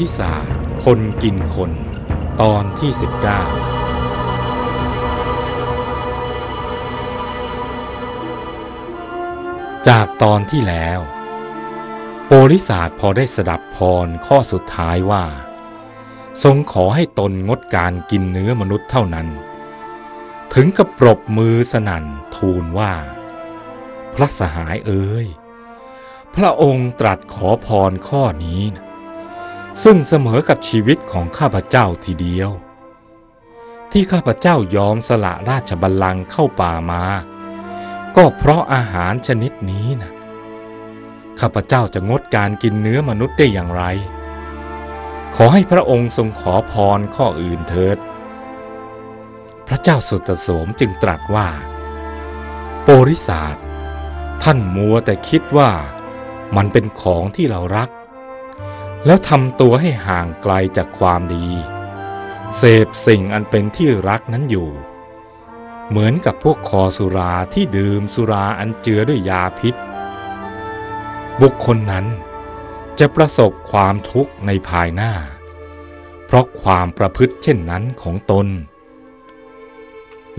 ริศาสคนกินคน ตอนที่ 19 จากตอนที่แล้ว โปลิศาสพอได้สดับพรข้อสุดท้ายว่า ทรงขอให้ตนงดการกินเนื้อมนุษย์เท่านั้น ถึงกับปรบมือสนั่นทูลว่า พระสหายเอ๋ยพระองค์ตรัสขอพรข้อนี้นะ ซึ่งเสมอกับชีวิตของข้าพเจ้าทีเดียว ที่ข้าพเจ้ายอมสละราชบัลลังก์เข้าป่ามา ก็เพราะอาหารชนิดนี้นะข้าพเจ้าจะงดการกินเนื้อมนุษย์ได้อย่างไร ขอให้พระองค์ทรงขอพรข้ออื่นเถิด พระเจ้าสุตโสมจึงตรัสว่า โปริศาสท่านมัวแต่คิดว่ามันเป็นของที่เรารัก แล้วทำตัวให้ห่างไกลจากความดี เสพสิ่งอันเป็นที่รักนั้นอยู่ เหมือนกับพวกคอสุราที่ดื่มสุราอันเจือด้วยยาพิษ บุคคลนั้นจะประสบความทุกข์ในภายหน้า เพราะความประพฤติเช่นนั้นของตน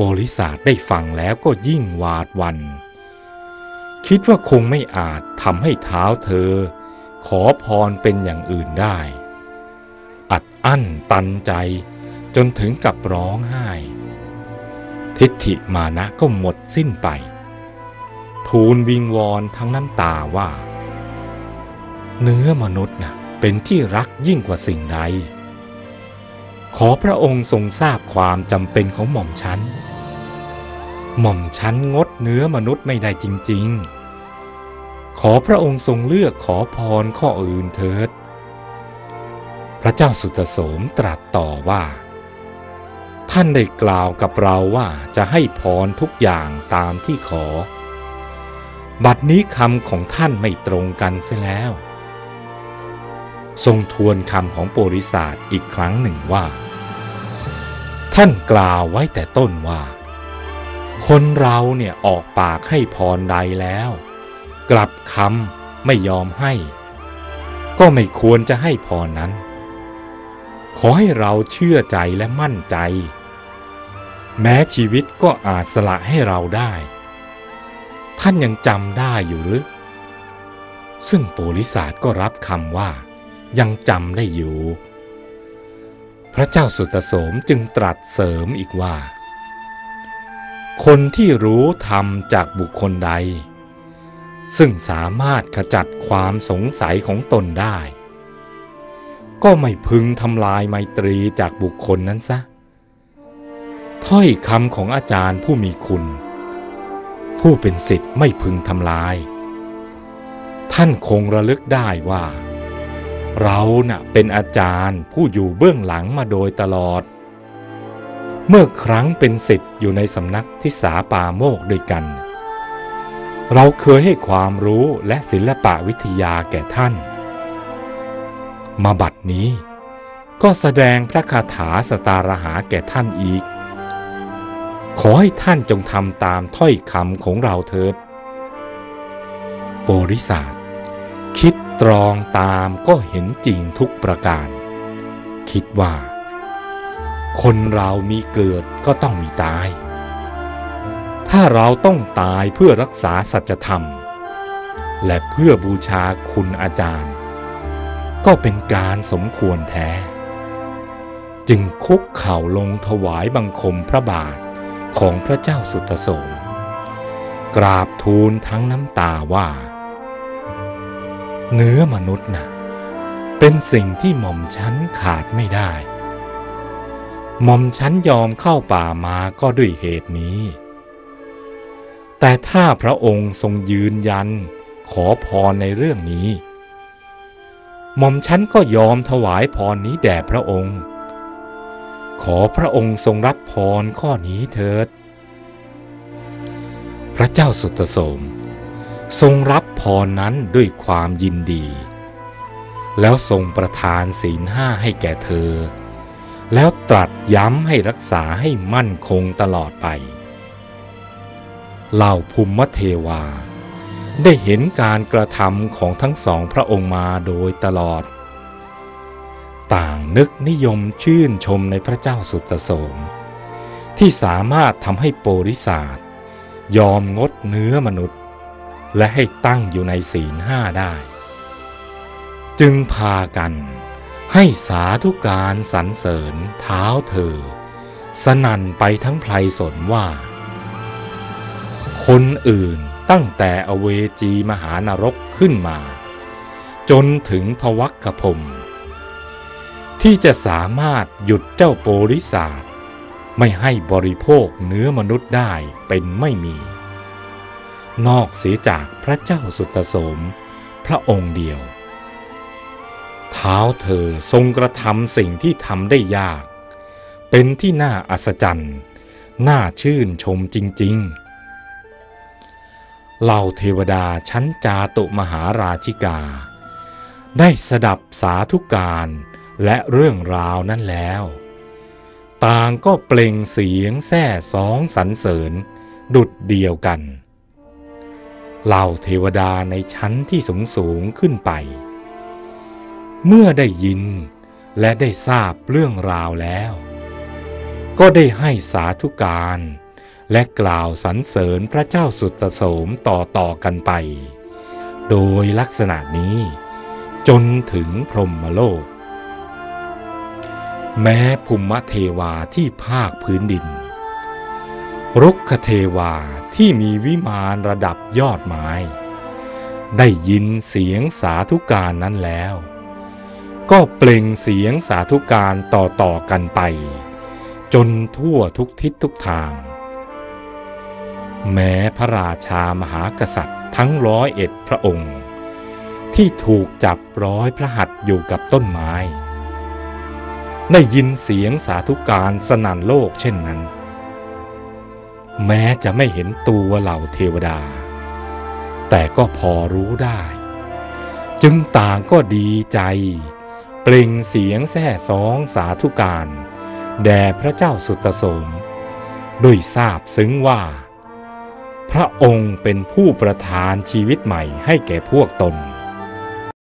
บริษัทได้ฟังแล้วก็ยิ่งหวาดวัน คิดว่าคงไม่อาจทำให้เท้าเธอ ขอพรเป็นอย่างอื่นได้ อัดอั้นตันใจจนถึงกับร้องไห้ ทิฏฐิมานะก็หมดสิ้นไป ทูลวิงวอนทั้งน้ำตาว่า เนื้อมนุษย์นะ่ะเป็นที่รักยิ่งกว่าสิ่งใด ขอพระองค์ทรงทราบความจำเป็นของหม่อมฉัน หม่อมฉันงดเนื้อมนุษย์ไม่ได้จริง ๆ ขอพระองค์ทรงเลือกขอพรข้ออื่นเถิด พระเจ้าสุตโสมตรัสต่อว่า ท่านได้กล่าวกับเราว่าจะให้พรทุกอย่างตามที่ขอ บัดนี้คำของท่านไม่ตรงกันเสียแล้ว ทรงทวนคำของโปริศาสอีกครั้งหนึ่งว่า ท่านกล่าวไว้แต่ต้นว่า คนเราเนี่ยออกปากให้พรใดแล้ว กลับคำไม่ยอมให้ ก็ไม่ควรจะให้พรนั้น ขอให้เราเชื่อใจและมั่นใจ แม้ชีวิตก็อาจสละให้เราได้ ท่านยังจำได้อยู่หรือ ซึ่งโปลิศาสก็รับคำว่า ยังจำได้อยู่ พระเจ้าสุตโสมจึงตรัสเสริมอีกว่า คนที่รู้ธรรมจากบุคคลใด ซึ่งสามารถขจัดความสงสัยของตนได้ ก็ไม่พึงทำลายไมตรีจากบุคคลนั้นซะ ถ้อยคำของอาจารย์ผู้มีคุณ ผู้เป็นสิทธิ์ไม่พึงทำลาย ท่านคงระลึกได้ว่า เราน่ะเป็นอาจารย์ผู้อยู่เบื้องหลังมาโดยตลอด เมื่อครั้งเป็นสิทธิ์อยู่ในสำนักทิสาปาโมกด้วยกัน เราเคยให้ความรู้และศิลปะวิทยาแก่ท่าน มาบัดนี้ ก็แสดงพระคาถาสตารหาแก่ท่านอีก ขอให้ท่านจงทำตามถ้อยคำของเราเถิดโปริศาสคิดตรองตามก็เห็นจริงทุกประการ คิดว่า คนเรามีเกิดก็ต้องมีตาย ถ้าเราต้องตายเพื่อรักษาสัจธรรม และเพื่อบูชาคุณอาจารย์ ก็เป็นการสมควรแท้ จึงคุกเข่าลงถวายบังคมพระบาทของพระเจ้าสุตโสมกราบทูลทั้งน้ำตาว่า เนื้อมนุษย์นะ่ะเป็นสิ่งที่หม่อมฉันขาดไม่ได้ หม่อมฉันยอมเข้าป่ามาก็ด้วยเหตุนี้ แต่ถ้าพระองค์ทรงยืนยันขอพรในเรื่องนี้ หม่อมฉันก็ยอมถวายพรนี้แด่พระองค์ ขอพระองค์ทรงรับพรข้อนี้เถิด พระเจ้าสุตโสม ทรงรับพรนั้นด้วยความยินดี แล้วทรงประทานศีลห้าให้แก่เธอ แล้วตรัสย้ำให้รักษาให้มั่นคงตลอดไป เหล่าภูมิเทวา ได้เห็นการกระทำของทั้งสองพระองค์มาโดยตลอด ต่างนึกนิยมชื่นชมในพระเจ้าสุตโสม ที่สามารถทำให้โปริศาสยอมงดเนื้อมนุษย์ และให้ตั้งอยู่ในศีลห้าได้ จึงพากันให้สาธุการสรรเสริญเท้าเธอ สนั่นไปทั้งไพรสนว่า คนอื่นตั้งแต่อเวจีมหานรกขึ้นมา จนถึงพวักกพรมที่จะสามารถหยุดเจ้าโปริศาสไม่ให้บริโภคเนื้อมนุษย์ได้เป็นไม่มี นอกเสียจากพระเจ้าสุตโสม พระองค์เดียว เท้าเธอทรงกระทำสิ่งที่ทำได้ยาก เป็นที่น่าอัศจรรย์ น่าชื่นชมจริง ๆ เหล่าเทวดาชั้นจาตุมหาราชิกา ได้สดับสาธุการและเรื่องราวนั้นแล้ว ต่างก็เปล่งเสียงแซ่สองสรรเสริญ ดุดเดียวกัน เหล่าเทวดาในชั้นที่สูงสูงขึ้นไป เมื่อได้ยินและได้ทราบเรื่องราวแล้ว ก็ได้ให้สาธุการ และกล่าวสรรเสริญพระเจ้าสุตโสมต่อต่อกันไป โดยลักษณะนี้ จนถึงพรหมโลก แม้ภูมิเทวาที่ภาคพื้นดิน รุกขเทวาที่มีวิมานระดับยอดไม้ ได้ยินเสียงสาธุการนั้นแล้ว ก็เปล่งเสียงสาธุการต่อต่อกันไป จนทั่วทุกทิศทุกทาง แม้พระราชามหากษัตริย์ทั้งร้อยเอ็ดพระองค์ ที่ถูกจับร้อยพระหัตถ์อยู่กับต้นไม้ ได้ยินเสียงสาธุการสนั่นโลกเช่นนั้น แม้จะไม่เห็นตัวเหล่าเทวดา แต่ก็พอรู้ได้ จึงต่างก็ดีใจ เปล่งเสียงแซ่สองสาธุการ แด่พระเจ้าสุตโสม ด้วยทราบซึ้งว่า พระองค์เป็นผู้ประทานชีวิตใหม่ให้แก่พวกตน